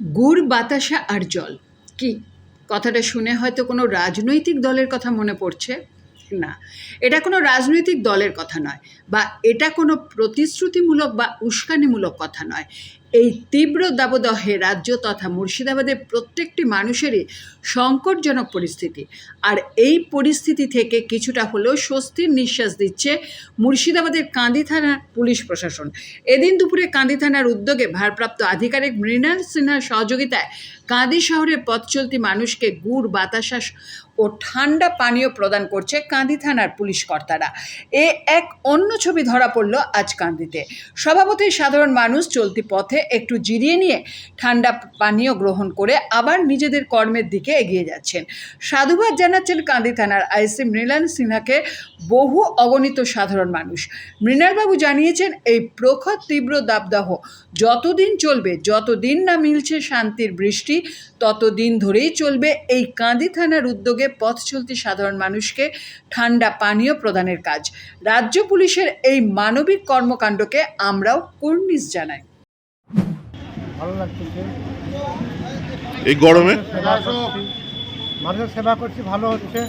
গুড়, বাতাসা আর জল। কি? কথাটা শুনে হয়তো কোনো রাজনৈতিক দলের কথা মনে পড়ছে? না। এটা কোনো রাজনৈতিক দলের কথা নয় বা এটা কোনো প্রতিশ্রুতিমূলক বা উস্কানিমূলক কথা নয়। এই তীব্র দাবদহে রাজ্য তথা মুর্শিদাবাদের প্রত্যেকটি মানুষেরই সংকটজনক পরিস্থিতি। আর এই পরিস্থিতি থেকে কিছুটা হলেও স্বস্তির নিঃশ্বাস দিচ্ছে মুর্শিদাবাদের কান্দি থানার পুলিশ প্রশাসন। এদিন দুপুরে কান্দি থানার উদ্যোগে ভারপ্রাপ্ত আধিকারিক মৃণাল সিনহার সহযোগিতায় কাঁদি শহরের পথ চলতি মানুষকে গুড়, বাতাসা ও ঠান্ডা পানীয় প্রদান করছে কাঁদি থানার পুলিশ কর্তারা। এ এক অন্য ছবি ধরা পড়ল আজ কান্দিতে। স্বভাবতই সাধারণ মানুষ চলতি পথে একটু জিরিয়ে নিয়ে ঠান্ডা পানীয় গ্রহণ করে আবার নিজেদের কর্মের দিকে এগিয়ে যাচ্ছেন। সাধুবাদ জানাচ্ছেন কান্দি থানার আইসি মৃণাল সিনহাকে বহু অগণিত সাধারণ মানুষ। মৃণালবাবু জানিয়েছেন, এই প্রখর তীব্র দাবদাহ যতদিন চলবে, যতদিন না মিলছে শান্তির বৃষ্টি, ততদিন ধরেই চলবে এই কাঁদি থানার উদ্যোগে পথ চলতি সাধারণ মানুষকে ঠান্ডা পানীয় প্রদানের কাজ। রাজ্য পুলিশের এই মানবিক কর্মকাণ্ডকে আমরাও কর্নিশ জানাই। ভালো লাগতেছে। এই গরমে? মানুষের সেবা করছি ভালো হচ্ছে।